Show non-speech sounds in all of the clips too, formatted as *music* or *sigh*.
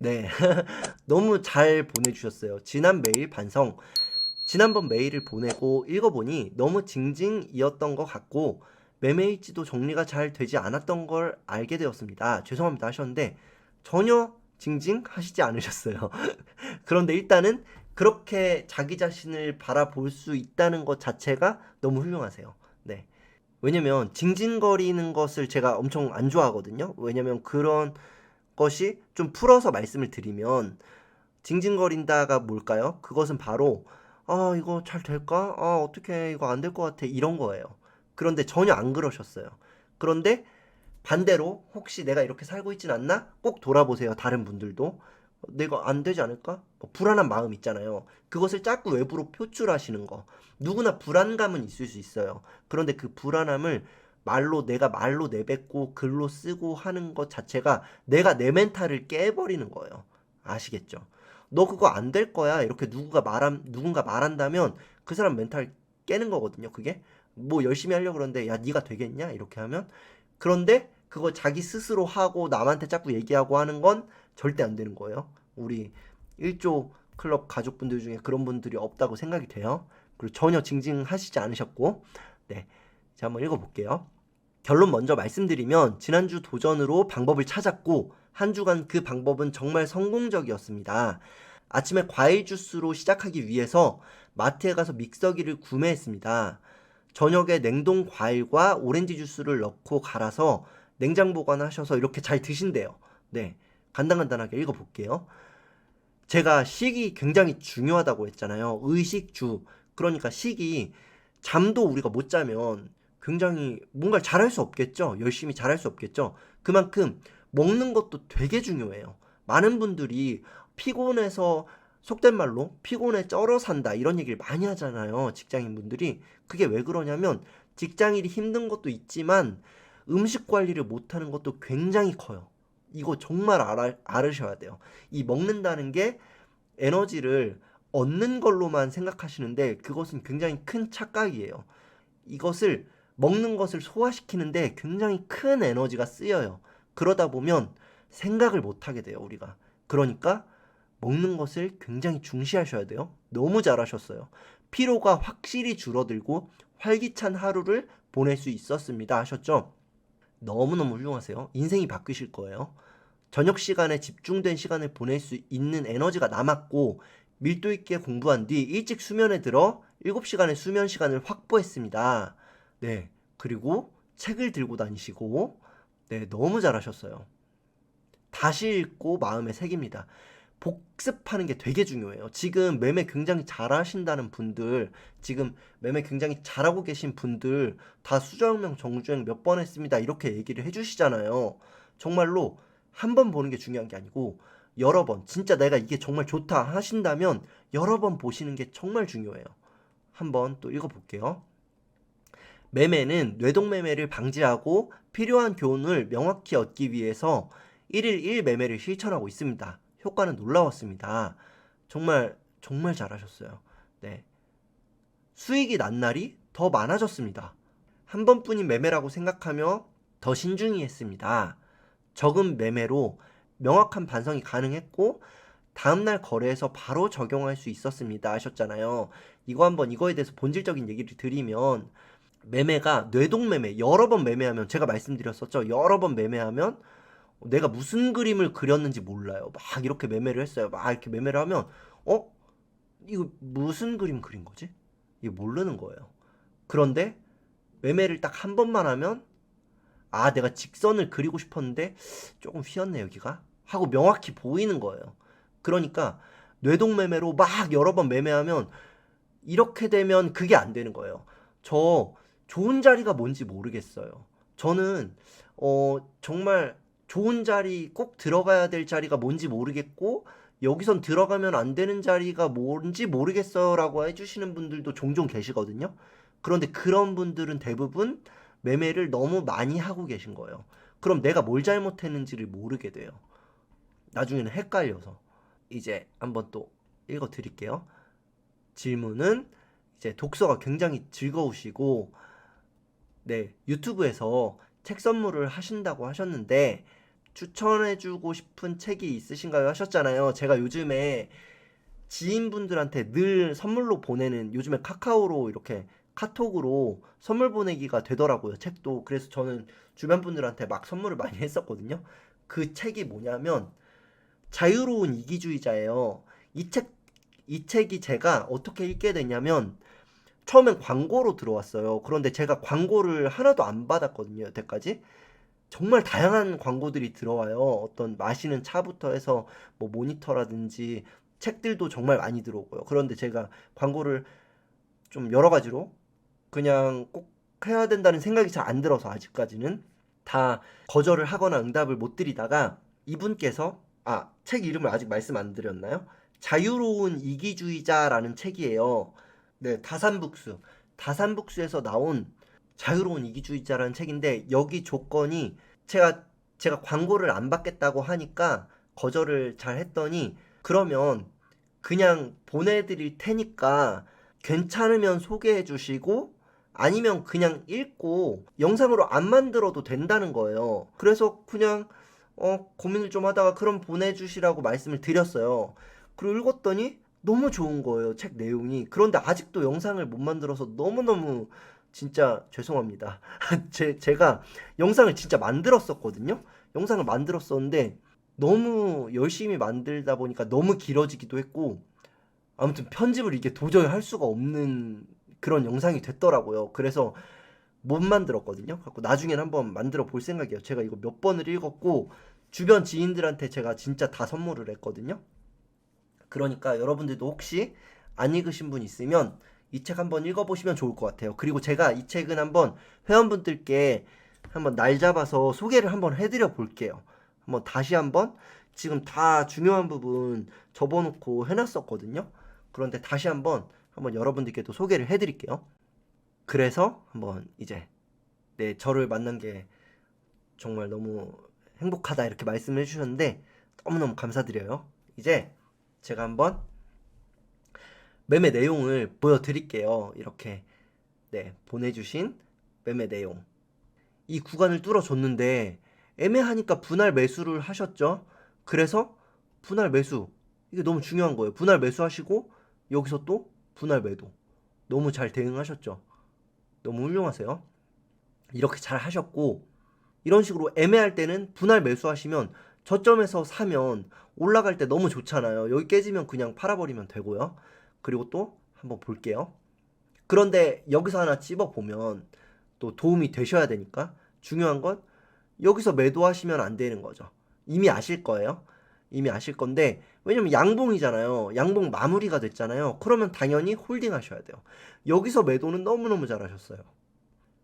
네. *laughs* 너무 잘 보내주셨어요. 지난 메일 반성. 지난번 메일을 보내고 읽어보니 너무 징징이었던 것 같고 매매일지도 정리가 잘 되지 않았던 걸 알게 되었습니다. 죄송합니다 하셨는데 전혀 징징 하시지 않으셨어요. *laughs* 그런데 일단은 그렇게 자기 자신을 바라볼 수 있다는 것 자체가 너무 훌륭하세요. 네. 왜냐면 징징거리는 것을 제가 엄청 안 좋아하거든요. 왜냐면 그런 것이 좀 풀어서 말씀을 드리면 징징거린다가 뭘까요? 그것은 바로 아 이거 잘 될까? 아 어떻게 이거 안 될 것 같아 이런 거예요. 그런데 전혀 안 그러셨어요. 그런데 반대로 혹시 내가 이렇게 살고 있진 않나? 꼭 돌아보세요. 다른 분들도 내가 안 되지 않을까? 뭐 불안한 마음 있잖아요. 그것을 자꾸 외부로 표출하시는 거. 누구나 불안감은 있을 수 있어요. 그런데 그 불안함을 말로 내가 말로 내뱉고 글로 쓰고 하는 것 자체가 내가 내 멘탈을 깨버리는 거예요. 아시겠죠? 너 그거 안 될 거야. 이렇게 누구가 말한 누군가 말한다면 그 사람 멘탈 깨는 거거든요. 그게 뭐 열심히 하려고 그러는데 야 네가 되겠냐? 이렇게 하면 그런데 그거 자기 스스로 하고 남한테 자꾸 얘기하고 하는 건 절대 안 되는 거예요. 우리 1조 클럽 가족분들 중에 그런 분들이 없다고 생각이 돼요. 그리고 전혀 징징하시지 않으셨고 네. 자, 한번 읽어볼게요. 결론 먼저 말씀드리면 지난주 도전으로 방법을 찾았고 한 주간 그 방법은 정말 성공적이었습니다. 아침에 과일 주스로 시작하기 위해서 마트에 가서 믹서기를 구매했습니다. 저녁에 냉동 과일과 오렌지 주스를 넣고 갈아서 냉장 보관하셔서 이렇게 잘 드신대요. 네. 간단간단하게 읽어볼게요. 제가 식이 굉장히 중요하다고 했잖아요. 의식주. 그러니까 식이 잠도 우리가 못 자면 굉장히 뭔가를 잘할 수 없겠죠. 열심히 잘할 수 없겠죠. 그만큼 먹는 것도 되게 중요해요. 많은 분들이 피곤해서 속된 말로 피곤에 쩔어 산다 이런 얘기를 많이 하잖아요. 직장인 분들이 그게 왜 그러냐면 직장일이 힘든 것도 있지만 음식 관리를 못하는 것도 굉장히 커요. 이거 정말 알아, 알으셔야 돼요. 이 먹는다는 게 에너지를 얻는 걸로만 생각하시는데 그것은 굉장히 큰 착각이에요. 이것을 먹는 것을 소화시키는데 굉장히 큰 에너지가 쓰여요. 그러다 보면 생각을 못 하게 돼요, 우리가. 그러니까 먹는 것을 굉장히 중시하셔야 돼요. 너무 잘하셨어요. 피로가 확실히 줄어들고 활기찬 하루를 보낼 수 있었습니다. 하셨죠? 너무너무 훌륭하세요. 인생이 바뀌실 거예요. 저녁 시간에 집중된 시간을 보낼 수 있는 에너지가 남았고 밀도 있게 공부한 뒤 일찍 수면에 들어 7시간의 수면 시간을 확보했습니다. 네. 그리고 책을 들고 다니시고 네, 너무 잘하셨어요. 다시 읽고 마음에 새깁니다. 복습하는 게 되게 중요해요. 지금 매매 굉장히 잘하신다는 분들, 지금 매매 굉장히 잘하고 계신 분들 다 수정명 정주행 몇 번 했습니다. 이렇게 얘기를 해주시잖아요. 정말로 한 번 보는 게 중요한 게 아니고 여러 번, 진짜 내가 이게 정말 좋다 하신다면 여러 번 보시는 게 정말 중요해요. 한번 또 읽어볼게요. 매매는 뇌동매매를 방지하고 필요한 교훈을 명확히 얻기 위해서 1일 1 매매를 실천하고 있습니다. 효과는 놀라웠습니다. 정말 정말 잘하셨어요. 네. 수익이 난 날이 더 많아졌습니다. 한 번뿐인 매매라고 생각하며 더 신중히 했습니다. 적은 매매로 명확한 반성이 가능했고 다음날 거래에서 바로 적용할 수 있었습니다 하셨잖아요. 이거 한번 이거에 대해서 본질적인 얘기를 드리면 매매가 뇌동매매 여러 번 매매하면 제가 말씀드렸었죠. 여러 번 매매하면 내가 무슨 그림을 그렸는지 몰라요. 막 이렇게 매매를 했어요. 막 이렇게 매매를 하면 어? 이거 무슨 그림 그린 거지? 이게 모르는 거예요. 그런데 매매를 딱 한 번만 하면 아, 내가 직선을 그리고 싶었는데 조금 휘었네, 여기가. 하고 명확히 보이는 거예요. 그러니까 뇌동매매로 막 여러 번 매매하면 이렇게 되면 그게 안 되는 거예요. 저 좋은 자리가 뭔지 모르겠어요. 저는 어 정말 좋은 자리 꼭 들어가야 될 자리가 뭔지 모르겠고 여기선 들어가면 안 되는 자리가 뭔지 모르겠어요라고 해주시는 분들도 종종 계시거든요. 그런데 그런 분들은 대부분 매매를 너무 많이 하고 계신 거예요. 그럼 내가 뭘 잘못했는지를 모르게 돼요. 나중에는 헷갈려서 이제 한번 또 읽어 드릴게요. 질문은 이제 독서가 굉장히 즐거우시고 네, 유튜브에서 책 선물을 하신다고 하셨는데 추천해주고 싶은 책이 있으신가요? 하셨잖아요. 제가 요즘에 지인분들한테 늘 선물로 보내는 요즘에 카카오로 이렇게 카톡으로 선물 보내기가 되더라고요. 책도. 그래서 저는 주변 분들한테 막 선물을 많이 *laughs* 했었거든요. 그 책이 뭐냐면 자유로운 이기주의자예요. 이 책, 이 책이 제가 어떻게 읽게 됐냐면 처음엔 광고로 들어왔어요. 그런데 제가 광고를 하나도 안 받았거든요. 여태까지. 정말 다양한 광고들이 들어와요. 어떤 마시는 차부터 해서 뭐 모니터라든지 책들도 정말 많이 들어오고요. 그런데 제가 광고를 좀 여러 가지로 그냥 꼭 해야 된다는 생각이 잘 안 들어서 아직까지는 다 거절을 하거나 응답을 못 드리다가 이분께서 아, 책 이름을 아직 말씀 안 드렸나요? 자유로운 이기주의자라는 책이에요. 네, 다산북스. 다산북스에서 나온 자유로운 이기주의자라는 책인데 여기 조건이 제가 제가 광고를 안 받겠다고 하니까 거절을 잘 했더니 그러면 그냥 보내드릴 테니까 괜찮으면 소개해 주시고 아니면 그냥 읽고 영상으로 안 만들어도 된다는 거예요. 그래서 그냥 어, 고민을 좀 하다가 그럼 보내주시라고 말씀을 드렸어요. 그리고 읽었더니 너무 좋은 거예요. 책 내용이. 그런데 아직도 영상을 못 만들어서 너무너무 진짜 죄송합니다. *laughs* 제, 제가 영상을 진짜 만들었었거든요. 영상을 만들었었는데 너무 열심히 만들다 보니까 너무 길어지기도 했고 아무튼 편집을 이게 도저히 할 수가 없는 그런 영상이 됐더라고요. 그래서 못 만들었거든요. 갖고 나중엔 한번 만들어 볼 생각이에요. 제가 이거 몇 번을 읽었고 주변 지인들한테 제가 진짜 다 선물을 했거든요. 그러니까 여러분들도 혹시 안 읽으신 분 있으면 이 책 한번 읽어보시면 좋을 것 같아요. 그리고 제가 이 책은 한번 회원분들께 한번 날 잡아서 소개를 한번 해드려 볼게요. 한번 다시 한번 지금 다 중요한 부분 접어놓고 해놨었거든요. 그런데 다시 한번 한번 여러분들께도 소개를 해드릴게요. 그래서 한번 이제 네 저를 만난 게 정말 너무 행복하다 이렇게 말씀을 해주셨는데 너무너무 감사드려요. 이제 제가 한번 매매 내용을 보여드릴게요. 이렇게 네 보내주신 매매 내용 이 구간을 뚫어줬는데 애매하니까 분할 매수를 하셨죠. 그래서 분할 매수 이게 너무 중요한 거예요. 분할 매수하시고 여기서 또 분할 매도 너무 잘 대응하셨죠. 너무 훌륭하세요. 이렇게 잘 하셨고 이런 식으로 애매할 때는 분할 매수하시면 저점에서 사면 올라갈 때 너무 좋잖아요. 여기 깨지면 그냥 팔아버리면 되고요. 그리고 또 한번 볼게요. 그런데 여기서 하나 찝어 보면 또 도움이 되셔야 되니까 중요한 건 여기서 매도하시면 안 되는 거죠. 이미 아실 거예요. 이미 아실 건데 왜냐면 양봉이잖아요. 양봉 마무리가 됐잖아요. 그러면 당연히 홀딩 하셔야 돼요. 여기서 매도는 너무너무 잘하셨어요.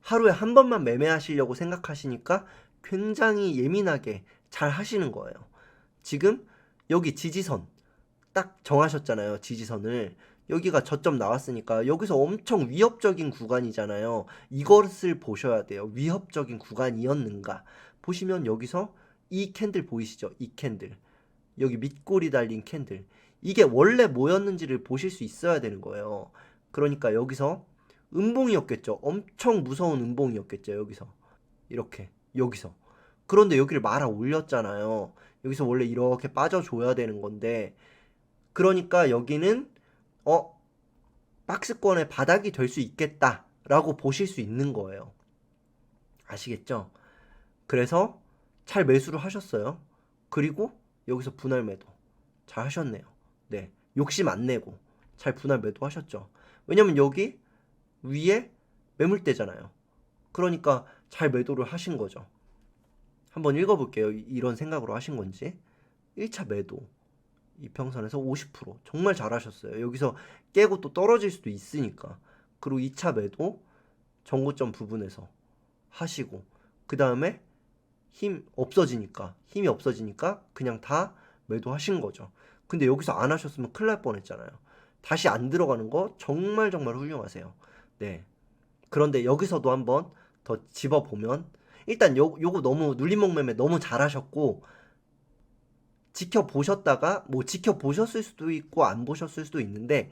하루에 한 번만 매매하시려고 생각하시니까 굉장히 예민하게 잘 하시는 거예요. 지금 여기 지지선 딱 정하셨잖아요. 지지선을. 여기가 저점 나왔으니까 여기서 엄청 위협적인 구간이잖아요. 이것을 보셔야 돼요. 위협적인 구간이었는가. 보시면 여기서 이 캔들 보이시죠? 이 캔들. 여기 밑골이 달린 캔들. 이게 원래 뭐였는지를 보실 수 있어야 되는 거예요. 그러니까 여기서 음봉이었겠죠. 엄청 무서운 음봉이었겠죠. 여기서. 이렇게. 여기서. 그런데 여기를 말아 올렸잖아요. 여기서 원래 이렇게 빠져줘야 되는 건데. 그러니까 여기는, 어, 박스권의 바닥이 될 수 있겠다. 라고 보실 수 있는 거예요. 아시겠죠? 그래서 잘 매수를 하셨어요. 그리고 여기서 분할 매도. 잘 하셨네요. 네. 욕심 안 내고 잘 분할 매도 하셨죠. 왜냐면 여기 위에 매물대잖아요. 그러니까 잘 매도를 하신 거죠. 한번 읽어볼게요. 이- 이런 생각으로 하신 건지. 1차 매도. 이평선에서 50% 정말 잘하셨어요. 여기서 깨고 또 떨어질 수도 있으니까. 그리고 2차 매도 정고점 부분에서 하시고 그 다음에 힘 없어지니까 힘이 없어지니까 그냥 다 매도하신 거죠. 근데 여기서 안 하셨으면 큰일 날 뻔했잖아요. 다시 안 들어가는 거 정말 정말 훌륭하세요. 네. 그런데 여기서도 한번 더 집어 보면 일단 요 요거 너무 눌림목 매매 너무 잘하셨고 지켜보셨다가 뭐 지켜보셨을 수도 있고 안 보셨을 수도 있는데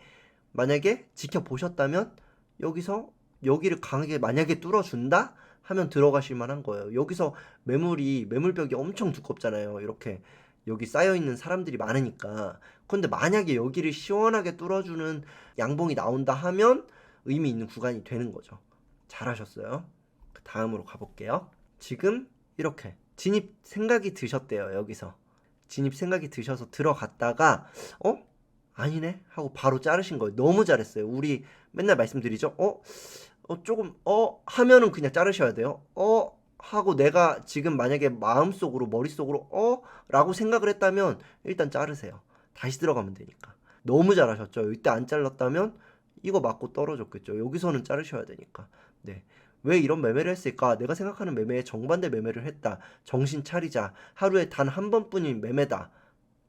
만약에 지켜보셨다면 여기서 여기를 강하게 만약에 뚫어준다 하면 들어가실 만한 거예요. 여기서 매물이 매물벽이 엄청 두껍잖아요. 이렇게 여기 쌓여 있는 사람들이 많으니까. 근데 만약에 여기를 시원하게 뚫어주는 양봉이 나온다 하면 의미 있는 구간이 되는 거죠. 잘하셨어요. 그 다음으로 가볼게요. 지금 이렇게 진입 생각이 드셨대요. 여기서 진입 생각이 드셔서 들어갔다가 어 아니네 하고 바로 자르신 거예요. 너무 잘했어요. 우리 맨날 말씀드리죠. 어, 어 조금 어 하면은 그냥 자르셔야 돼요. 어 하고 내가 지금 만약에 마음속으로 머릿속으로 어 라고 생각을 했다면 일단 자르세요. 다시 들어가면 되니까. 너무 잘하셨죠. 이때 안 잘랐다면 이거 맞고 떨어졌겠죠. 여기서는 자르셔야 되니까. 네. 왜 이런 매매를 했을까? 내가 생각하는 매매에 정반대 매매를 했다. 정신 차리자. 하루에 단 한 번뿐인 매매다.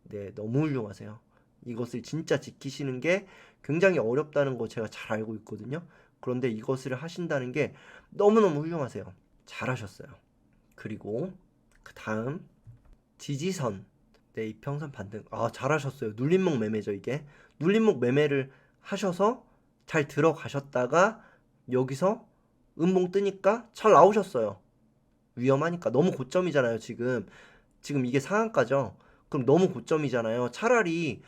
네, 너무 훌륭하세요. 이것을 진짜 지키시는 게 굉장히 어렵다는 거 제가 잘 알고 있거든요. 그런데 이것을 하신다는 게 너무너무 훌륭하세요. 잘하셨어요. 그리고 그 다음 지지선 네 이평선 반등 아 잘하셨어요. 눌림목 매매죠 이게 눌림목 매매를 하셔서 잘 들어가셨다가 여기서 음봉 뜨니까 잘 나오셨어요. 위험하니까 너무 고점이잖아요 지금 지금 이게 상한가죠. 그럼 너무 고점이잖아요. 차라리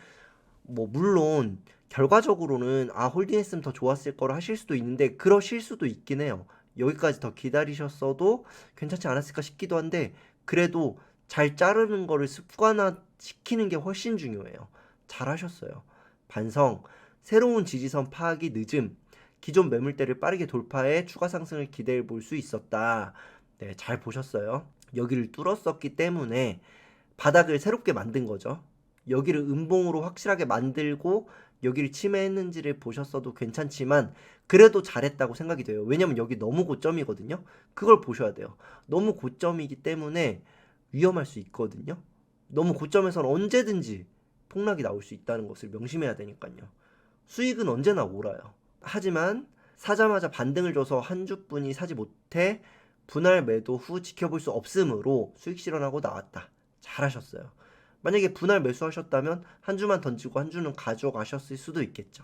뭐 물론 결과적으로는 아 홀딩했으면 더 좋았을 거라 하실 수도 있는데 그러실 수도 있긴 해요. 여기까지 더 기다리셨어도 괜찮지 않았을까 싶기도 한데 그래도 잘 자르는 거를 습관화 시키는 게 훨씬 중요해요. 잘하셨어요. 반성, 새로운 지지선 파악이 늦음, 기존 매물대를 빠르게 돌파해 추가 상승을 기대해 볼 수 있었다. 네, 잘 보셨어요. 여기를 뚫었었기 때문에 바닥을 새롭게 만든 거죠. 여기를 음봉으로 확실하게 만들고 여기를 침해했는지를 보셨어도 괜찮지만 그래도 잘했다고 생각이 돼요. 왜냐면 여기 너무 고점이거든요. 그걸 보셔야 돼요. 너무 고점이기 때문에 위험할 수 있거든요. 너무 고점에서는 언제든지 폭락이 나올 수 있다는 것을 명심해야 되니까요. 수익은 언제나 오라요. 하지만 사자마자 반등을 줘서 한 주뿐이 사지 못해 분할 매도 후 지켜볼 수 없으므로 수익 실현하고 나왔다. 잘하셨어요. 만약에 분할 매수하셨다면 한 주만 던지고 한 주는 가져가셨을 수도 있겠죠.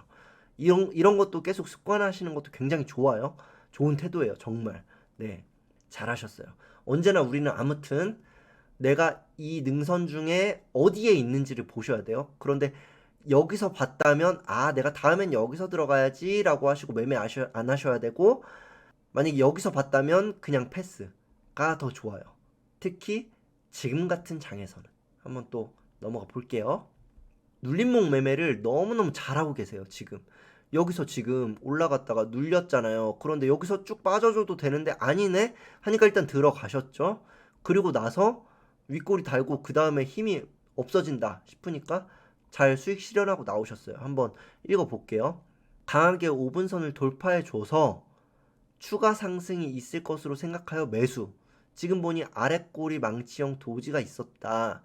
이런 이런 것도 계속 습관하시는 것도 굉장히 좋아요. 좋은 태도예요, 정말. 네, 잘하셨어요. 언제나 우리는 아무튼 내가 이 능선 중에 어디에 있는지를 보셔야 돼요. 그런데 여기서 봤다면 아 내가 다음엔 여기서 들어가야지라고 하시고 매매 아셔, 안 하셔야 되고 만약에 여기서 봤다면 그냥 패스가 더 좋아요. 특히 지금 같은 장에서는 한번 또 넘어가 볼게요. 눌림목 매매를 너무너무 잘하고 계세요, 지금. 여기서 지금 올라갔다가 눌렸잖아요. 그런데 여기서 쭉 빠져줘도 되는데 아니네? 하니까 일단 들어가셨죠? 그리고 나서 윗꼬리 달고 그 다음에 힘이 없어진다 싶으니까 잘 수익 실현하고 나오셨어요. 한번 읽어볼게요. 강하게 5분선을 돌파해줘서 추가 상승이 있을 것으로 생각하여 매수. 지금 보니 아랫꼬리 망치형 도지가 있었다.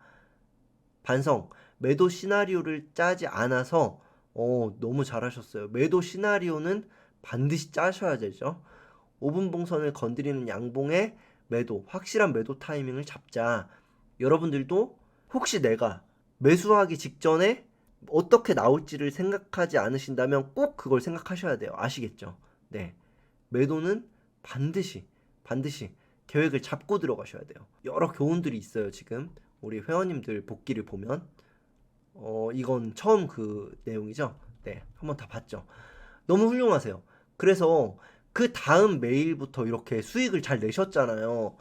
반성. 매도 시나리오를 짜지 않아서 어, 너무 잘하셨어요. 매도 시나리오는 반드시 짜셔야 되죠. 5분 봉선을 건드리는 양봉의 매도, 확실한 매도 타이밍을 잡자. 여러분들도 혹시 내가 매수하기 직전에 어떻게 나올지를 생각하지 않으신다면 꼭 그걸 생각하셔야 돼요. 아시겠죠? 네. 매도는 반드시, 반드시 계획을 잡고 들어가셔야 돼요. 여러 교훈들이 있어요, 지금. 우리 회원님들 복귀를 보면. 어, 이건 처음 그 내용이죠. 네. 한번 다 봤죠. 너무 훌륭하세요. 그래서 그 다음 메일부터 이렇게 수익을 잘 내셨잖아요.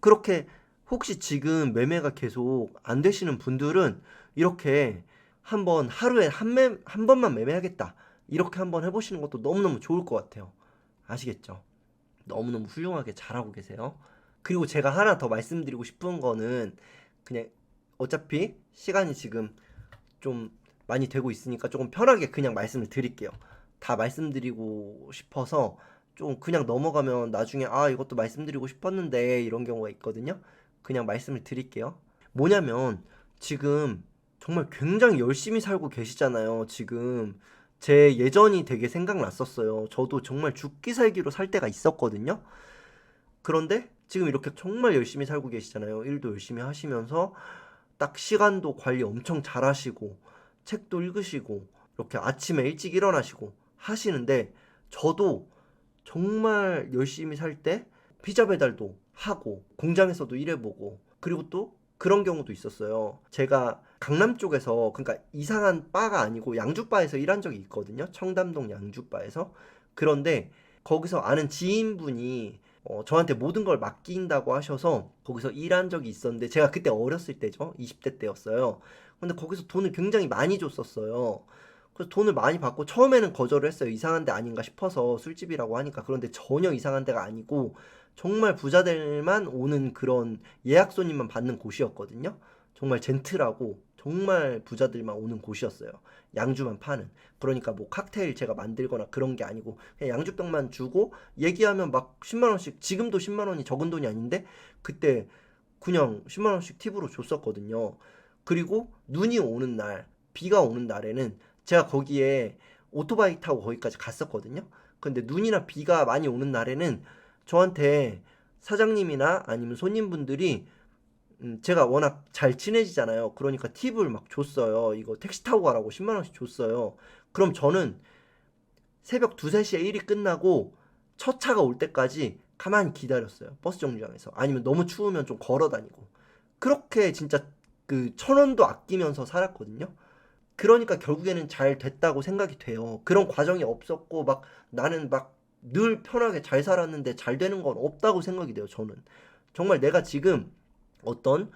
그렇게 혹시 지금 매매가 계속 안 되시는 분들은 이렇게 한번 하루에 한, 매, 한 번만 매매하겠다. 이렇게 한번 해보시는 것도 너무너무 좋을 것 같아요. 아시겠죠? 너무너무 훌륭하게 잘하고 계세요. 그리고 제가 하나 더 말씀드리고 싶은 거는 그냥 어차피 시간이 지금 좀 많이 되고 있으니까 조금 편하게 그냥 말씀을 드릴게요. 다 말씀드리고 싶어서 좀 그냥 넘어가면 나중에 아 이것도 말씀드리고 싶었는데 이런 경우가 있거든요. 그냥 말씀을 드릴게요. 뭐냐면 지금 정말 굉장히 열심히 살고 계시잖아요. 지금 제 예전이 되게 생각났었어요. 저도 정말 죽기 살기로 살 때가 있었거든요. 그런데 지금 이렇게 정말 열심히 살고 계시잖아요. 일도 열심히 하시면서 딱 시간도 관리 엄청 잘 하시고 책도 읽으시고 이렇게 아침에 일찍 일어나시고 하시는데 저도 정말 열심히 살 때 피자 배달도 하고 공장에서도 일해보고 그리고 또 그런 경우도 있었어요. 제가 강남 쪽에서 그러니까 이상한 바가 아니고 양주바에서 일한 적이 있거든요. 청담동 양주바에서. 그런데 거기서 아는 지인분이 어, 저한테 모든 걸 맡긴다고 하셔서 거기서 일한 적이 있었는데 제가 그때 어렸을 때죠. 20대 때였어요. 근데 거기서 돈을 굉장히 많이 줬었어요. 그래서 돈을 많이 받고 처음에는 거절을 했어요. 이상한 데 아닌가 싶어서 술집이라고 하니까 그런데 전혀 이상한 데가 아니고 정말 부자들만 오는 그런 예약 손님만 받는 곳이었거든요. 정말 젠틀하고 정말 부자들만 오는 곳이었어요. 양주만 파는. 그러니까 뭐 칵테일 제가 만들거나 그런 게 아니고 그냥 양주병만 주고 얘기하면 막 10만 원씩 지금도 10만 원이 적은 돈이 아닌데 그때 그냥 10만 원씩 팁으로 줬었거든요. 그리고 눈이 오는 날, 비가 오는 날에는 제가 거기에 오토바이 타고 거기까지 갔었거든요. 근데 눈이나 비가 많이 오는 날에는 저한테 사장님이나 아니면 손님분들이 음, 제가 워낙 잘 친해지잖아요. 그러니까 팁을 막 줬어요. 이거 택시 타고 가라고 10만 원씩 줬어요. 그럼 저는 새벽 2, 3시에 일이 끝나고 첫 차가 올 때까지 가만히 기다렸어요. 버스 정류장에서. 아니면 너무 추우면 좀 걸어 다니고. 그렇게 진짜 그 천 원도 아끼면서 살았거든요. 그러니까 결국에는 잘 됐다고 생각이 돼요. 그런 과정이 없었고 막 나는 막 늘 편하게 잘 살았는데 잘 되는 건 없다고 생각이 돼요. 저는 정말 내가 지금 어떤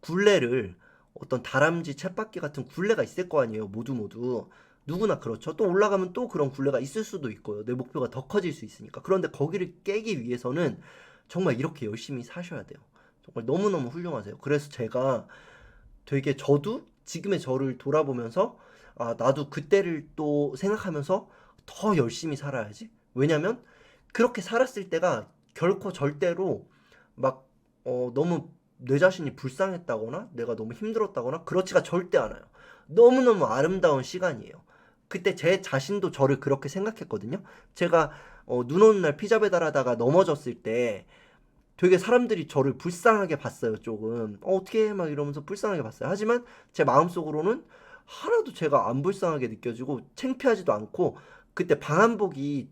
굴레를 어떤 다람쥐 쳇바퀴 같은 굴레가 있을 거 아니에요. 모두 모두 누구나 그렇죠. 또 올라가면 또 그런 굴레가 있을 수도 있고요. 내 목표가 더 커질 수 있으니까. 그런데 거기를 깨기 위해서는 정말 이렇게 열심히 사셔야 돼요. 정말 너무너무 훌륭하세요. 그래서 제가 되게 저도 지금의 저를 돌아보면서 아, 나도 그때를 또 생각하면서 더 열심히 살아야지. 왜냐면 그렇게 살았을 때가 결코 절대로 막 어, 너무 내 자신이 불쌍했다거나 내가 너무 힘들었다거나 그렇지가 절대 않아요. 너무너무 아름다운 시간이에요. 그때 제 자신도 저를 그렇게 생각했거든요. 제가 어, 눈 오는 날 피자 배달하다가 넘어졌을 때 되게 사람들이 저를 불쌍하게 봤어요, 조금. 어, 어떻게 해? 막 이러면서 불쌍하게 봤어요. 하지만 제 마음속으로는 하나도 제가 안 불쌍하게 느껴지고 창피하지도 않고 그때 방한복이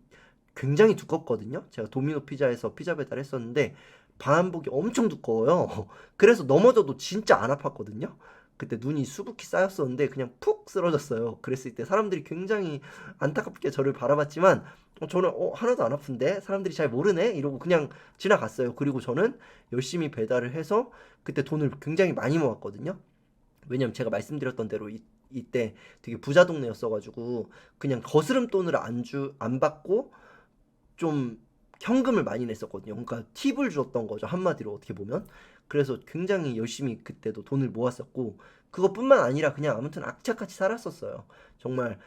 굉장히 두껍거든요. 제가 도미노 피자에서 피자 배달했었는데 방한복이 엄청 두꺼워요. *laughs* 그래서 넘어져도 진짜 안 아팠거든요. 그때 눈이 수북히 쌓였었는데 그냥 푹 쓰러졌어요. 그랬을 때 사람들이 굉장히 안타깝게 저를 바라봤지만 어, 저는 어, 하나도 안 아픈데 사람들이 잘 모르네 이러고 그냥 지나갔어요. 그리고 저는 열심히 배달을 해서 그때 돈을 굉장히 많이 모았거든요. 왜냐면 제가 말씀드렸던 대로 이, 이때 되게 부자 동네였어가지고 그냥 거스름 돈을 안 주, 안 받고 좀 현금을 많이 냈었거든요. 그러니까 팁을 줬던 거죠. 한마디로 어떻게 보면. 그래서 굉장히 열심히 그때도 돈을 모았었고 그것뿐만 아니라 그냥 아무튼 악착같이 살았었어요. 정말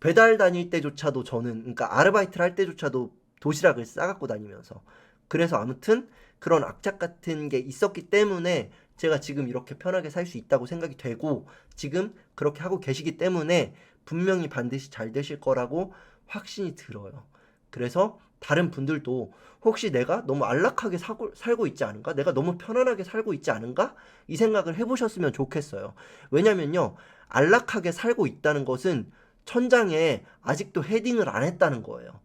배달 다닐 때조차도 저는 그러니까 아르바이트를 할 때조차도 도시락을 싸갖고 다니면서 그래서 아무튼 그런 악착 같은 게 있었기 때문에 제가 지금 이렇게 편하게 살 수 있다고 생각이 되고 지금 그렇게 하고 계시기 때문에 분명히 반드시 잘 되실 거라고 확신이 들어요. 그래서 다른 분들도 혹시 내가 너무 안락하게 사고, 살고 있지 않은가? 내가 너무 편안하게 살고 있지 않은가? 이 생각을 해보셨으면 좋겠어요. 왜냐면요, 안락하게 살고 있다는 것은 천장에 아직도 헤딩을 안 했다는 거예요.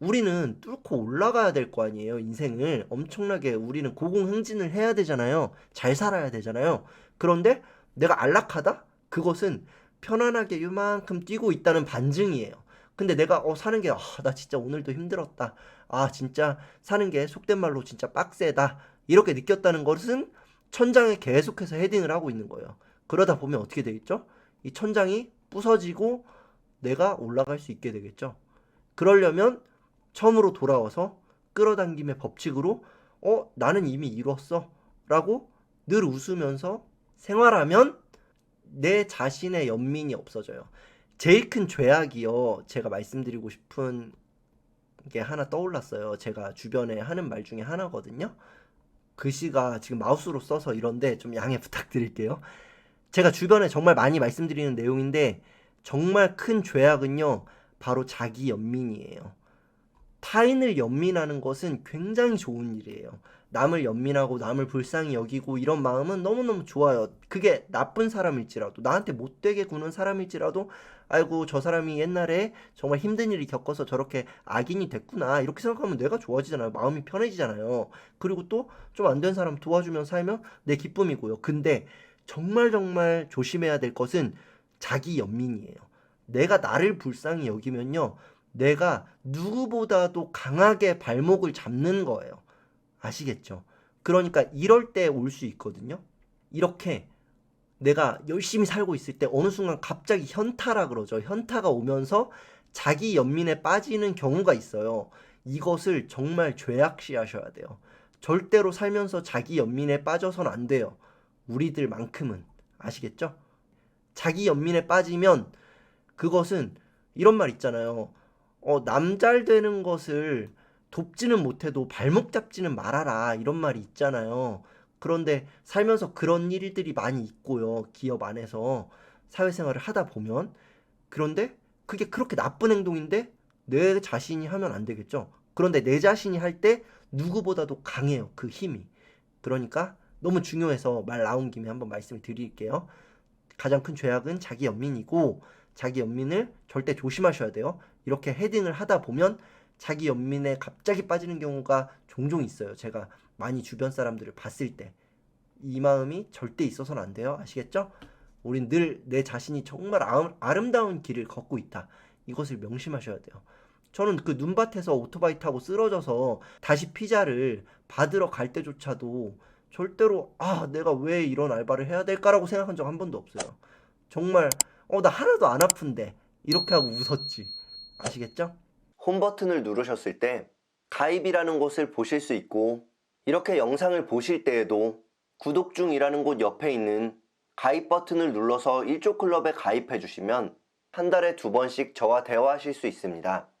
우리는 뚫고 올라가야 될 거 아니에요, 인생을. 엄청나게 우리는 고공행진을 해야 되잖아요. 잘 살아야 되잖아요. 그런데 내가 안락하다? 그것은 편안하게 요만큼 뛰고 있다는 반증이에요. 근데 내가 어 사는 게 아 나 진짜 오늘도 힘들었다. 아 진짜 사는 게 속된 말로 진짜 빡세다. 이렇게 느꼈다는 것은 천장에 계속해서 헤딩을 하고 있는 거예요. 그러다 보면 어떻게 되겠죠? 이 천장이 부서지고 내가 올라갈 수 있게 되겠죠. 그러려면 처음으로 돌아와서 끌어당김의 법칙으로 어 나는 이미 이뤘어 라고 늘 웃으면서 생활하면 내 자신의 연민이 없어져요. 제일 큰 죄악이요. 제가 말씀드리고 싶은 게 하나 떠올랐어요. 제가 주변에 하는 말 중에 하나거든요. 글씨가 지금 마우스로 써서 이런데 좀 양해 부탁드릴게요. 제가 주변에 정말 많이 말씀드리는 내용인데 정말 큰 죄악은요. 바로 자기 연민이에요. 타인을 연민하는 것은 굉장히 좋은 일이에요. 남을 연민하고 남을 불쌍히 여기고 이런 마음은 너무너무 좋아요. 그게 나쁜 사람일지라도 나한테 못되게 구는 사람일지라도 아이고 저 사람이 옛날에 정말 힘든 일을 겪어서 저렇게 악인이 됐구나 이렇게 생각하면 내가 좋아지잖아요. 마음이 편해지잖아요. 그리고 또 좀 안 된 사람 도와주면 살면 내 기쁨이고요. 근데 정말 정말 조심해야 될 것은 자기 연민이에요. 내가 나를 불쌍히 여기면요. 내가 누구보다도 강하게 발목을 잡는 거예요. 아시겠죠? 그러니까 이럴 때 올 수 있거든요. 이렇게 내가 열심히 살고 있을 때 어느 순간 갑자기 현타라 그러죠. 현타가 오면서 자기 연민에 빠지는 경우가 있어요. 이것을 정말 죄악시하셔야 돼요. 절대로 살면서 자기 연민에 빠져선 안 돼요. 우리들만큼은 아시겠죠? 자기 연민에 빠지면 그것은 이런 말 있잖아요. 어, 남잘 되는 것을 돕지는 못해도 발목 잡지는 말아라. 이런 말이 있잖아요. 그런데 살면서 그런 일들이 많이 있고요. 기업 안에서 사회생활을 하다 보면. 그런데 그게 그렇게 나쁜 행동인데 내 자신이 하면 안 되겠죠. 그런데 내 자신이 할 때 누구보다도 강해요. 그 힘이. 그러니까 너무 중요해서 말 나온 김에 한번 말씀을 드릴게요. 가장 큰 죄악은 자기 연민이고 자기 연민을 절대 조심하셔야 돼요. 이렇게 헤딩을 하다 보면 자기 연민에 갑자기 빠지는 경우가 종종 있어요. 제가 많이 주변 사람들을 봤을 때. 이 마음이 절대 있어서는 안 돼요. 아시겠죠? 우린 늘 내 자신이 정말 아름- 아름다운 길을 걷고 있다. 이것을 명심하셔야 돼요. 저는 그 눈밭에서 오토바이 타고 쓰러져서 다시 피자를 받으러 갈 때조차도 절대로 아, 내가 왜 이런 알바를 해야 될까라고 생각한 적 한 번도 없어요. 정말 어, 나 하나도 안 아픈데 이렇게 하고 웃었지. 아시겠죠? 홈 버튼을 누르셨을 때 가입이라는 곳을 보실 수 있고 이렇게 영상을 보실 때에도 구독 중이라는 곳 옆에 있는 가입 버튼을 눌러서 1조 클럽에 가입해 주시면 한 달에 두 번씩 저와 대화하실 수 있습니다.